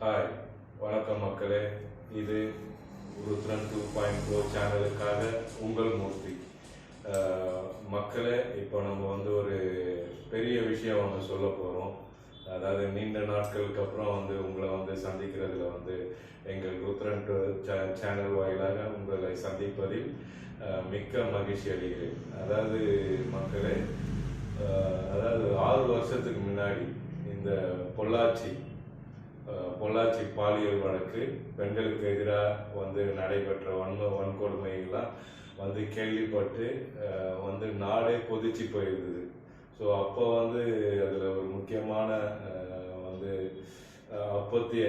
Hi வணக்கம் மக்களே. இது ருத்ரன் டூ பாயிண்ட் ஃபோர் சேனலுக்காக உங்கள் மூர்த்தி. மக்களே இப்போ நம்ம வந்து ஒரு பெரிய விஷயம் ஒன்று சொல்ல போகிறோம் அதாவது நீண்ட நாட்களுக்கு அப்புறம் வந்து உங்களை வந்து சந்திக்கிறதுல வந்து எங்கள் ருத்ரன் டூ சேனல் வாயிலாக உங்களை சந்திப்பதில் மிக்க மகிழ்ச்சி அடைகிறேன். அதாவது மக்களே அதாவது ஆறு வருஷத்துக்கு முன்னாடி இந்த பொள்ளாச்சி பொள்ளாச்சி பாலியல் வழக்கு பெண்களுக்கு எதிராக வந்து நடைபெற்ற வன்ம வன்கொடுமைகள்லாம் வந்து கேள்விப்பட்டு வந்து நாடே கொதிச்சு போயிருந்தது. ஸோ அப்போ வந்து அதில் ஒரு முக்கியமான வந்து அப்பத்திய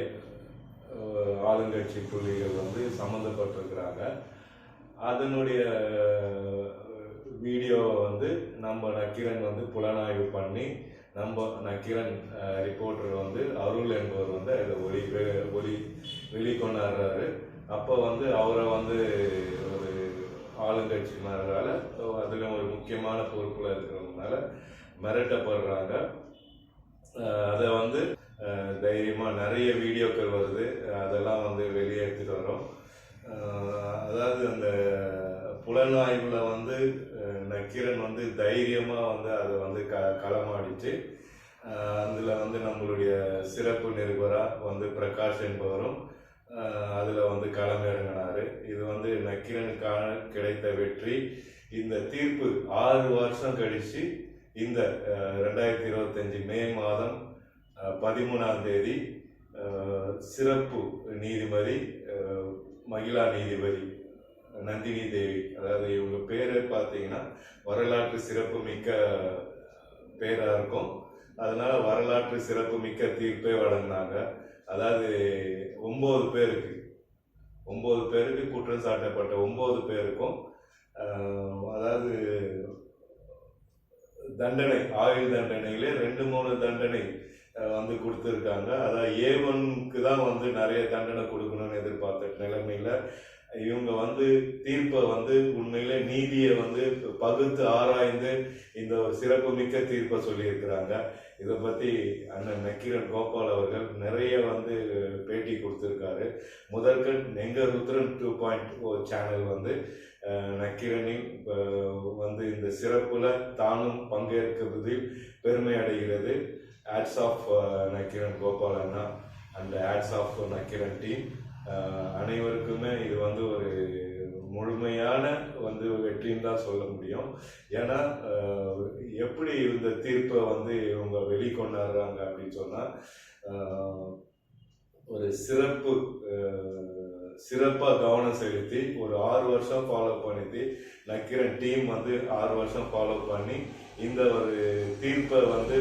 ஆளுங்கட்சி புள்ளிகள் வந்து சம்மந்தப்பட்டிருக்கிறாங்க. அதனுடைய வீடியோவை வந்து நம்ம நக்கீரன் வந்து புலனாய்வு பண்ணி நம்ம நக்கீரன் ரிப்போர்ட்டர் வந்து ஒளி வெ- ஒளி வெளிக்கொண்டாடுறாரு. அப்போ வந்து அவரை வந்து ஒரு ஆளுங்கட்சினால அதில் ஒரு முக்கியமான பொறுப்பில் இருக்கிறதுனால மிரட்டப்படுறாங்க. அதை வந்து தைரியமாக நிறைய வீடியோக்கள் வருது. அதெல்லாம் வந்து வெளியே எடுத்துகிட்டு வரோம். அதாவது அந்த புலனாய்வில் வந்து நக்கீரன் வந்து தைரியமாக வந்து அதை வந்து க களமாடிச்சு அதில் வந்து நம்மளுடைய சிறப்பு நிருபராக வந்து பிரகாஷ் என்பவரும் அதில் வந்து களமிறங்கினார். இது வந்து நக்கீரனுக்கான கிடைத்த வெற்றி. இந்த தீர்ப்பு ஆறு வருஷம் கழித்து இந்த ரெண்டாயிரத்தி இருபத்தஞ்சி மே மாதம் பதிமூணாம் தேதி சிறப்பு நீதிபதி மகிழா நீதிபதி நந்தினி தேவி. அதாவது இவங்க பேரை பார்த்தீங்கன்னா வரலாற்று சிறப்பு மிக்க பேராக இருக்கும். அதனால வரலாற்று சிறப்பு மிக்க தீர்ப்பே வழங்கினாங்க. அதாவது ஒம்பது பேருக்கு. ஒம்பது பேருக்கு குற்றம் சாட்டப்பட்ட ஒம்பது பேருக்கும் அதாவது தண்டனை ஆயுள் தண்டனையிலே ரெண்டு மூணு தண்டனை வந்து கொடுத்துருக்காங்க. அதான் ஏ ஒன்க்கு தான் வந்து நிறைய தண்டனை கொடுக்கணும்னு எதிர்பார்த்த நிலைமையில் இவங்க வந்து தீர்ப்பை வந்து உண்மையில நீதியை வந்து பகுத்து ஆராய்ந்து இந்த சிறப்பு மிக்க தீர்ப்பை சொல்லியிருக்கிறாங்க. இதை பற்றி அண்ணன் நக்கீரன் கோபால் அவர்கள் நிறைய வந்து பேட்டி கொடுத்துருக்காரு. முதற்கண் எங்க ருத்ரன் டூ பாயிண்ட் சேனல் வந்து அஹ், நக்கீரனின் வந்து இந்த சிறப்பில் தானும் பங்கேற்கிறதில் பெருமை அடைகிறது. Ads of Nakkheeran Gopal Anna. And ads of Nakkheeran team அனைவருக்குமே இது வந்து ஒரு முழுமையான வந்து வெற்றின்னு தான் சொல்ல முடியும். ஏன்னா எப்படி இந்த தீர்ப்பை வந்து இவங்க வெளிக்கொண்டாடுறாங்க அப்படின்னு சொன்னால் ஒரு சிறப்பு சிறப்பாக கவனம் செலுத்தி ஒரு ஆறு வருஷம் ஃபாலோ பண்ணிட்டு நக்கிரன் டீம் வந்து ஆறு வருஷம் ஃபாலோ பண்ணி இந்த ஒரு தீர்ப்பை வந்து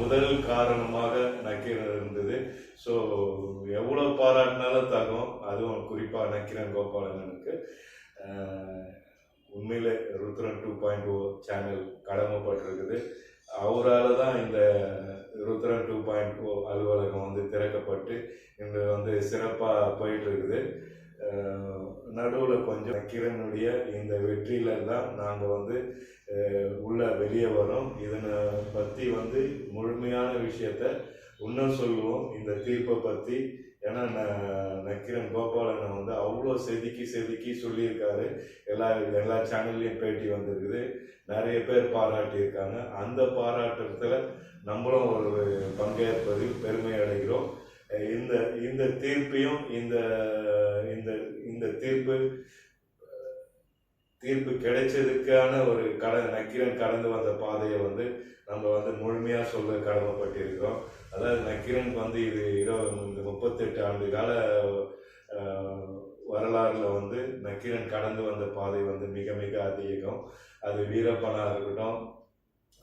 முதல் காரணமாக நக்கீரன் இருந்தது. ஸோ எவ்வளோ பாராட்டினாலும் தகும். அதுவும் குறிப்பாக நக்கீரன் கோபாலனுக்கு உண்மையில் Rudran two point O channel கடமைப்பட்டிருக்குது. அவரால் தான் இந்த ருத்ரன் டூ பாயிண்ட் ஓ அலுவலகம் வந்து திறக்கப்பட்டு இன்று வந்து சிறப்பாக போயிட்டு இருக்குது. நடுவில் கொஞ்சம் கிரனுடைய இந்த வெற்றியில தான் நாங்கள் வந்து உள்ள வெளியே வரோம். இதனை பற்றி வந்து முழுமையான விஷயத்த இன்னும் சொல்லுவோம். இந்த தீர்ப்பை பற்றி ஏன்னா ந- கோபாலனை வந்து அவ்வளோ செதுக்கி செதுக்கி சொல்லியிருக்காரு. எல்லா எல்லா சேனல்லையும் பேட்டி வந்திருக்குது. நிறைய பேர் பாராட்டியிருக்காங்க. அந்த பாராட்டத்தில் நம்மளும் ஒரு பங்கேற்பதில் பெருமை அடைகிறோம். இந்த இந்த தீர்ப்பையும் இந்த இந்த இந்த தீர்ப்பு தீர்ப்பு கிடைச்சதுக்கான ஒரு கட நக்கீரன் கடந்து வந்த பாதையை வந்து நம்ம வந்து முழுமையாக சொல்ல கடமைப்பட்டிருக்கிறோம். அதாவது நக்கீரனுக்கு வந்து இது இருபது இந்த முப்பத்தெட்டு ஆண்டு கால வரலாறுல வந்து நக்கீரன் கடந்து வந்த பாதை வந்து மிக மிக அதிகம். அது வீரப்பனாக இருக்கட்டும்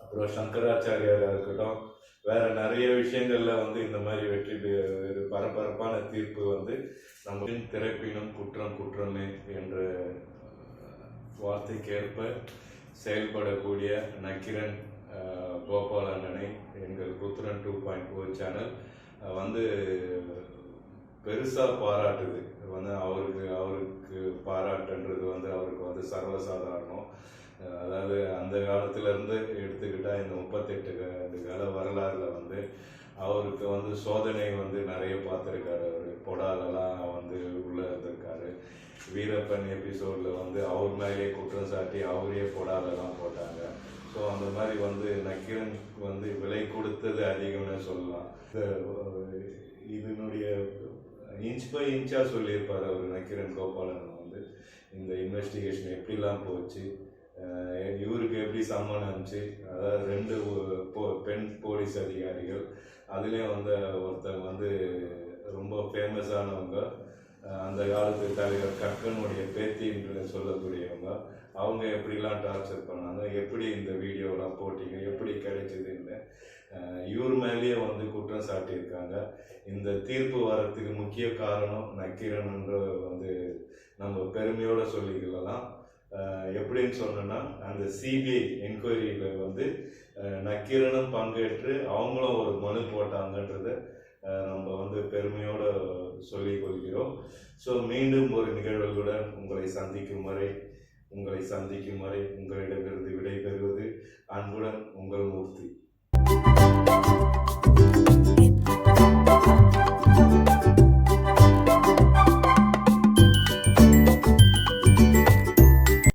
அப்புறம் சங்கராச்சாரியாராக இருக்கட்டும் வேற நிறைய விஷயங்கள்ல வந்து இந்த மாதிரி வெற்றி பரபரப்பான தீர்ப்பு வந்து நம்ம திறப்பினும் குற்றம் குற்றமே என்ற வார்த்தைக்கேற்ப செயல்படக்கூடிய நக்கிரன் அஹ், கோபாலண்ணனை எங்கள் புத்திரன் டூ பாயிண்ட் ஃபோர் சேனல் வந்து பெருசாக பாராட்டுது. வந்து அவருக்கு அவருக்கு பாராட்டுன்றது வந்து அவருக்கு வந்து சர்வசாதாரணம். அதாவது அந்த காலத்திலேருந்து இருந்து இந்த முப்பத்தெட்டு ஆண்டு கால வரலாறில் வந்து அவருக்கு வந்து சோதனை வந்து நிறைய பார்த்துருக்காரு. அவர் பொடாலெல்லாம் வந்து உள்ளே இருந்திருக்காரு. வீரப்பன் எபிசோடில் வந்து அவர் மேலேயே குற்றம் சாட்டி அவரே பொடாலெல்லாம் போட்டாங்க. ஸோ அந்த மாதிரி வந்து நக்கீரன் வந்து விலை கொடுத்தது அதிகம்னு சொல்லலாம். இந்த இதனுடைய இன்ச் பை இன்ச்சாக சொல்லியிருப்பார் அவர் நக்கீரன் கோபாலன் வந்து. இந்த இன்வெஸ்டிகேஷன் எப்படிலாம் போச்சு இவருக்கு எப்படி சம்மன் அனுப்பிச்சு அதாவது ரெண்டு ஒ- பொ- பெண் போலீஸ் அதிகாரிகள் அதுலேயும் வந்து ஒருத்தர் வந்து ரொம்ப ஃபேமஸானவங்க அந்த காலத்து தலைவர் கக்கனுடைய பேத்தி என்று சொல்லக்கூடியவங்க அவங்க எப்படிலாம் டார்ச்சர் பண்ணாங்க எப்படி இந்த வீடியோலாம் போட்டீங்க எப்படி கிடைச்சதுன்னு இவர் மேலேயே வந்து குற்றம் சாட்டியிருக்காங்க. இந்த தீர்ப்பு வரத்துக்கு முக்கிய காரணம் நக்கீரன் என்று வந்து நம்ம பெருமையோட சொல்லிக்கலாம். எப்படின்னு சொன்னோன்னா அந்த சிபிஐ என்கொயரியில் வந்து நக்கீரனும் பங்கேற்று அவங்களும் ஒரு மனு போட்டாங்கன்றத நம்ம வந்து பெருமையோட சொல்லிக் கொள்கிறோம். ஸோ மீண்டும் ஒரு நிகழ்வுகளுடன் உங்களை சந்திக்கும் வரை உங்களை சந்திக்கும் வரை உங்களிடமிருந்து விடைபெறுவது